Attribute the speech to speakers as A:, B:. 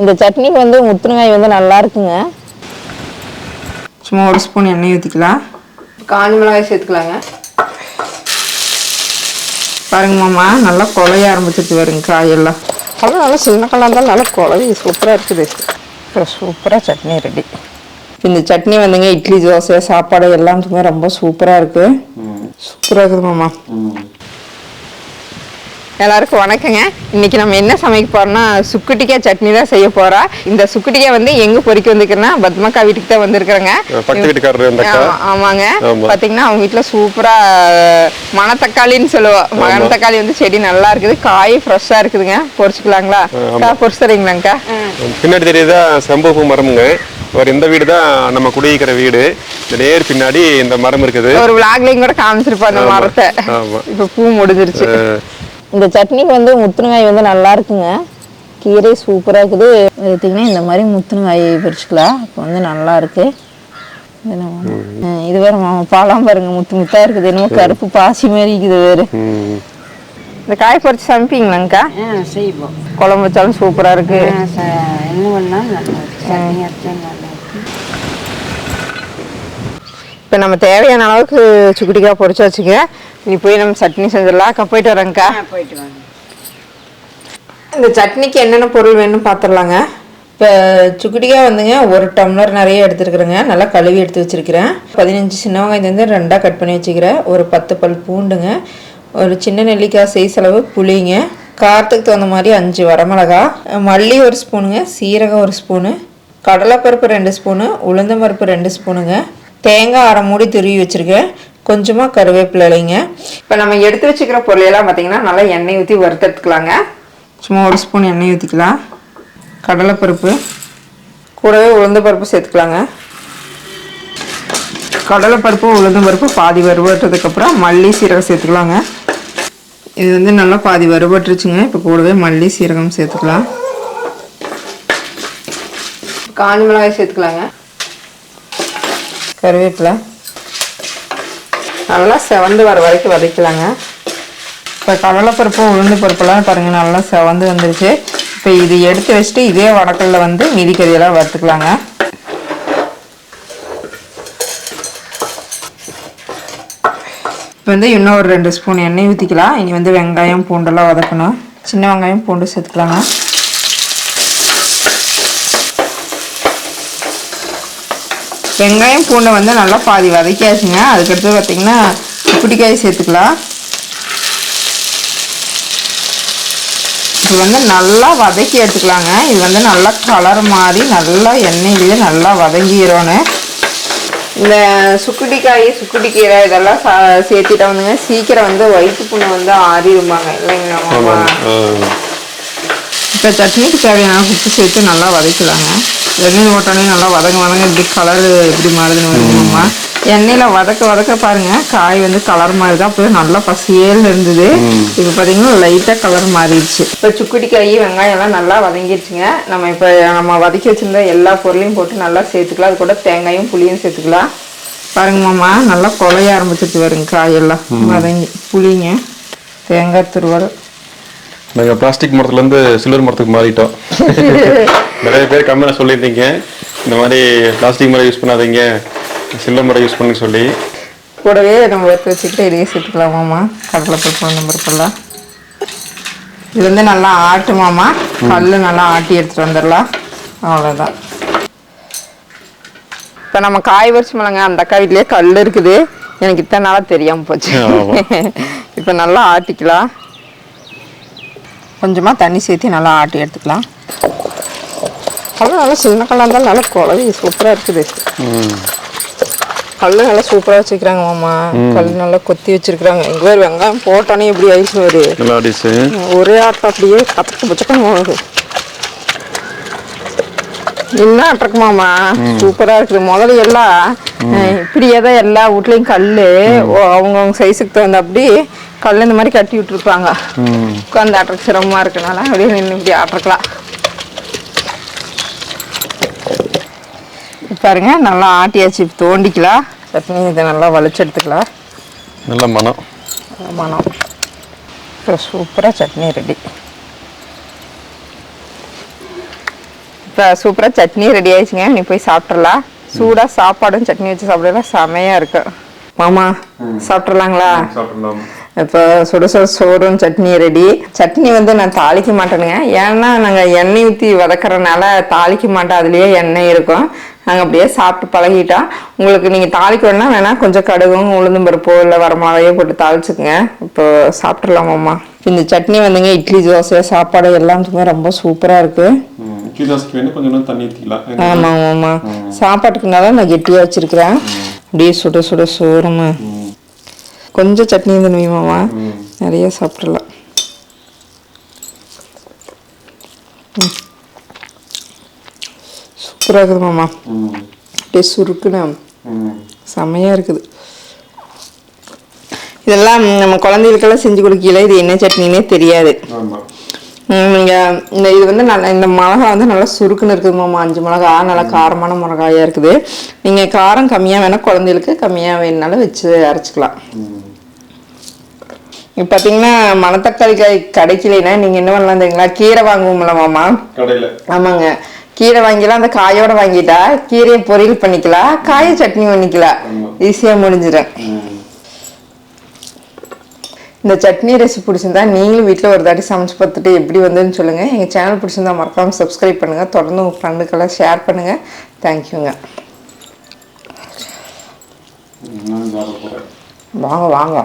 A: இந்த சட்னிக்கு வந்து முத்துனங்காய் வந்து நல்லா இருக்குங்க. சும்மா ஒரு ஸ்பூன் எண்ணெய் ஊற்றிக்கலாம் காஞ்சி மிளகாய் சேர்த்துக்கலாங்க. பாருங்க மாமா நல்லா குழைய ஆரம்பிச்சிட்டு வருங்க காயெல்லாம். அவ்வளோ நல்லா சின்ன கல்லாக இருந்தாலும் நல்லா குழவி சூப்பராக இருக்குது. இப்போ சூப்பராக சட்னி ரெடி. இந்த சட்னி வந்துங்க இட்லி தோசை சாப்பாடு எல்லாத்துக்குமே ரொம்ப சூப்பராக இருக்குது சூப்பராக இருக்குது மாமா. எல்லாருக்கும் வணக்கங்க. இன்னைக்கு நம்ம என்ன சமைக்க போறோம்னா சுக்குட்டிக்காய் சட்னி தான் செய்ய போறோம் இந்த சுக்குட்டிக்காய் வந்து எங்க பொறிக்க வந்திருக்கிறேன்னா பத்மக்கா வீட்டுக்கு தான் வந்திருக்கிறேங்க. ஆமாங்க.
B: ஆமா.
A: பாத்தீங்கன்னா அவங்க வீட்டுல சூப்பரா மணத்தக்காளின்னு சொல்லுவோம் மணத்தக்காளி வந்து செடி நல்லா இருக்குது. காய் ஃப்ரெஷ்ஷா இருக்குதுங்க. பொறிச்சுக்கலாங்களா? அக்கா, பொறிச்சு தரீங்களாங்கக்கா
B: பின்னாடி தெரியுதா சம்பூ மரமுங்க. ஒரு இந்த வீடு தான் நம்ம குடியிருக்கிற வீடு. இந்த நேர் பின்னாடி இந்த மரம் இருக்குது.
A: ஒரு விளாக்லையும் கூட காமிச்சிருப்போம் அந்த. மரத்தை. இப்ப பூ முடிஞ்சிருச்சு. இந்த சட்னிக்கு வந்து முத்துனங்காய் வந்து நல்லா இருக்குங்க. கீரை சூப்பராக இருக்குது. பார்த்தீங்கன்னா இந்த மாதிரி முத்துனங்காய் பறிச்சுக்கலாம் இப்போ வந்து நல்லா இருக்கு. இது வேற பழம் பாருங்க. முத்து முத்தா இருக்குது. என்னமோ கருப்பு பாசி மாதிரி இருக்குது வேறு. இந்த காய் பறிச்சு சமைப்பீங்களாங்க்கா?
C: ஆ செய்வோம்.
A: குழம்பு வச்சாலும் சூப்பராக இருக்கு. இப்போ நம்ம தேவையான அளவுக்கு சுக்குட்டிக்காய் பொரிச்சு வச்சுக்க நீ போய் நம்ம சட்னி செஞ்சிடலாம். அக்கா போயிட்டு வரேங்க்கா
C: போயிட்டு வாங்க.
A: இந்த சட்னிக்கு என்னென்ன பொருள் வேணும்னு பார்த்துடலாங்க இப்போ சுக்குட்டிக்காய் வந்துங்க ஒரு டம்ளர் நிறைய எடுத்துருக்குறேங்க. நல்லா கழுவி எடுத்து வச்சுருக்கிறேன். பதினஞ்சு சின்ன வெங்காயம் வந்து ரெண்டாக கட் பண்ணி வச்சுக்கிறேன். ஒரு பத்து பல் பூண்டுங்க. ஒரு சின்ன நெல்லிக்காய் சைஸ் அளவு புளிங்க. காரத்துக்கு தகுந்த மாதிரி அஞ்சு வரமிளகா. மல்லி ஒரு ஸ்பூனுங்க சீரகம் ஒரு ஸ்பூனு கடலைப்பருப்பு ரெண்டு ஸ்பூனு உளுந்தம் பருப்பு ரெண்டு ஸ்பூனுங்க. தேங்காய் அரை மூடி துருவி வச்சுருக்கேன். கொஞ்சமாக கருவேப்பிலை இலைங்க. இப்போ நம்ம எடுத்து வச்சுக்கிற பொருளையெல்லாம் பார்த்தீங்கன்னா நல்லா எண்ணெய் ஊற்றி வறுத்தெடுத்துக்கலாங்க. சும்மா ஒரு ஸ்பூன் எண்ணெய் ஊற்றிக்கலாம் கடலைப்பருப்பு. கூடவே உளுந்த பருப்பு சேர்த்துக்கலாங்க. கடலைப்பருப்பு உளுந்தம் பருப்பு பாதி வறுபட்டதுக்கப்புறம் மல்லி சீரகம் சேர்த்துக்கலாங்க. இது வந்து நல்லா பாதி வறுபட்டுருச்சுங்க. இப்போ கூடவே மல்லி சீரகம் சேர்த்துக்கலாம். காஞ்ச மிளகாய் சேர்த்துக்கலாங்க. கருவேப்பிலை. நல்லா செவந்து வர வரைக்கும் வதக்கலாங்க. இப்போ கடலைப்பருப்பும் உளுந்து பருப்புலாம் பாருங்கள் நல்லா செவந்து வந்துருச்சு. இப்போ இது எடுத்து வச்சுட்டு இதே வடக்கல்ல வந்து மீதி கறியெல்லாம் வறுத்துக்கலாங்க. இப்போ வந்து இன்னும் ஒரு ரெண்டு ஸ்பூன் எண்ணெய் ஊற்றிக்கலாம் இனி வந்து வெங்காயம் பூண்டெல்லாம் வதக்கணும். சின்ன வெங்காயம் பூண்டு சேர்த்துக்கலாங்க. வெங்காயம் பூண்டை வந்து நல்லா பாதி வதக்கியாச்சுங்க. அதுக்கடுத்து பார்த்தீங்கன்னா குட்டிக்காய் சேர்த்துக்கலாம். இது வந்து நல்லா வதக்கி எடுத்துக்கலாங்க. இது வந்து நல்லா கலர் மாதிரி நல்லா எண்ணெயிலேயே நல்லா வதங்கிடணும் இந்த சுக்குட்டிக்காய் சுக்குட்டிக்கீரை இதெல்லாம் சா சேர்த்துட்டா வந்துங்க சீக்கிரம் வந்து வயிற்று புண்ணு வந்து ஆறிடுமாங்க. இல்லைங்களா மாமா
B: ஆ.
A: இப்போ சட்னிக்கு தேவையான உப்பு சேர்த்து நல்லா வதக்கலாங்க. எண்ணெயில் போட்டோன்னே நல்லா வதங்க வதங்க இப்படி கலர் எப்படி மாறுதுன்னு வருமாம்மா எண்ணெயில் வதக்க வதக்க பாருங்க காய் வந்து கலர் மாதிரி தான் அப்படியே நல்லா பசியேல் இருந்தது. இப்போ பார்த்தீங்கன்னா லைட்டாக கலர் மாறிடுச்சு. இப்போ சுக்குட்டி காய் வெங்காயம் எல்லாம் நல்லா வதங்கிடுச்சுங்க. நம்ம இப்போ நம்ம வதக்கி வச்சிருந்த எல்லா பொருளையும் போட்டு நல்லா சேர்த்துக்கலாம். அது கூட தேங்காயும் புளியும் சேர்த்துக்கலாம். பாருங்க மாமா நல்லா குழைய ஆரம்பிச்சிட்டு வருங்க காயெல்லாம் வதங்கி புளிங்க. தேங்காய் துருவல்.
B: நாங்க பிளாஸ்டிக் மரத்துல இருந்து சில்வர் மரத்துக்கு மாறிட்டோம். நிறைய பேர் கம்மியாக சொல்லியிருந்தீங்க. இந்த மாதிரி பிளாஸ்டிக் மரம் யூஸ் பண்ணாதீங்க. சில்வர் மரம் யூஸ் பண்ணுங்க சொல்லி.
A: கூடவே நம்ம வறுத்து வச்சுக்கிட்டு இதையே சேர்த்துக்கலாமாம்மா கடலை பருப்பு உளுந்தம் பருப்பெல்லாம் இது வந்து நல்லா ஆட்டுமாமா கல் நல்லா ஆட்டி எடுத்துட்டு வந்துடலாம். அவ்வளோதான் இப்போ நம்ம காய் வரிச்சு மிளங்க அந்த அக்கா வீட்லேயே கல் இருக்குது. எனக்கு இத்தனை நாளாக தெரியாமல் போச்சு. இப்போ நல்லா ஆட்டிக்கலாம். கொஞ்சமாக தண்ணி சேர்த்து நல்லா ஆட்டி எடுத்துக்கலாம். அவ்வளோ நல்லா சின்ன கல்லாக இருந்தாலும் நல்லா குழவி சூப்பராக இருக்குது. கல் நல்லா சூப்பராக வச்சுக்கிறாங்க மாமா. கல் நல்லா கொத்தி வச்சிருக்கிறாங்க. எங்க பேர் வெங்காயம் போட்டோன்னே இப்படி ஆயிடுச்சு ஒரு ஒரே ஆட்டம் அப்படியே கத்தக்கு பச்சக்கம் போகுது என்ன ஆட்டிருக்கு மாமா? சூப்பரா இருக்குது. முதல்ல எல்லாம் இப்படியே தான் எல்லா வீட்லயும் கல்லு ஓ- அவங்கவங்க சைஸுக்கு தகுந்த அப்படி கல் இந்த மாதிரி கட்டி விட்டுருப்பாங்க. உட்காந்து ஆட்டுறதுக்கு சிரமமா இருக்கனால அப்படியே நின்று இப்படி ஆட்டிருக்கலாம் பாருங்க நல்லா ஆட்டியாச்சு தோண்டிக்கலாம். சட்னி இதை நல்லா வலிச்சு எடுத்துக்கலாம்.
B: நல்ல மனம்.
A: மனம். இப்போ சூப்பராக சட்னி ரெடி. இப்போ சூப்பராக சட்னி ரெடி ஆயிடுச்சுங்க. நீ போய் சாப்பிட்றலாம் சூடாக சாப்பாடும் சட்னி வச்சு சாப்பிடலாம் செமையாக இருக்கு. மாமா சாப்பிட்றலாங்களா இப்போ சுட சுட சோறும் சட்னி ரெடி. சட்னி வந்து நான் தாளிக்க மாட்டேனுங்க. ஏன்னா நாங்கள் எண்ணெய் ஊற்றி வதக்கறனால தாளிக்க மாட்டோம் அதுலேயே எண்ணெய் இருக்கும். நாங்கள் அப்படியே சாப்பிட்டு பழகிட்டோம் உங்களுக்கு நீங்கள் தாளிக்க வேணா வேணா கொஞ்சம் கடுகும் உளுந்தும் பருப்போ இல்லை வரமாவையோ போட்டு தாளிச்சுக்குங்க. இப்போ சாப்பிட்றலாமாம்மா இந்த சட்னி வந்துங்க இட்லி தோசை சாப்பாடு எல்லாத்துக்குமே ரொம்ப சூப்பராக இருக்குது
B: ம், இட்லி தோசைக்கு வேணும் கொஞ்சம் இன்னும் தண்ணி ஊற்றிக்கலாம்
A: ஆமாம் ஆமாம் சாப்பாட்டுக்குனால நான் கெட்டியாக வச்சிருக்கிறேன். அப்படியே சுட சுட சோறுமா கொஞ்சம் சட்னி இருந்து மாமா நிறைய சாப்பிடலாம். சூப்பராக இருக்குது மாமா அப்படியே சுருக்குன்னு
B: ம்.
A: செமையாக இருக்குது. இதெல்லாம் நம்ம குழந்தைகளுக்கெல்லாம் செஞ்சு கொடுக்கல. இது என்ன சட்னினே தெரியாது. நீங்கள் இந்த இது வந்து நல்லா இந்த மிளகா வந்து நல்லா சுருக்குன்னு இருக்குது மாமா. அஞ்சு மிளகா நல்லா காரமான மிளகாயாக இருக்குது. நீங்கள் காரம் கம்மியாக வேணால் குழந்தைகளுக்கு கம்மியாக வேணுனாலும் வச்சு அரைச்சிக்கலாம். இப்போ பார்த்தீங்கன்னா மணத்தக்காளி காய் கிடைக்கலைன்னா நீங்கள் என்ன பண்ணலாம் தெரியுங்களா? கீரை வாங்குவோம்ல மாமா. ஆமாங்க. கீரை வாங்கிலாம் அந்த காயோட வாங்கிட்டா கீரையை பொரியல் பண்ணிக்கலாம் காயை சட்னி பண்ணிக்கலாம் ஈஸியாக முடிஞ்சிடும் இந்த சட்னி ரெசிபி பிடிச்சிருந்தா நீங்களும் வீட்டில் ஒரு தாட்டி சமைச்சு பார்த்துட்டு எப்படி வந்ததுன்னு சொல்லுங்கள் எங்கள் சேனல் பிடிச்சிருந்தா மறக்காமல் சப்ஸ்கிரைப் பண்ணுங்கள் தொடர்ந்து உங்கள் ஃப்ரெண்டுக்கெல்லாம் ஷேர் பண்ணுங்கள் தேங்க்யூங்க வாங்க வாங்க.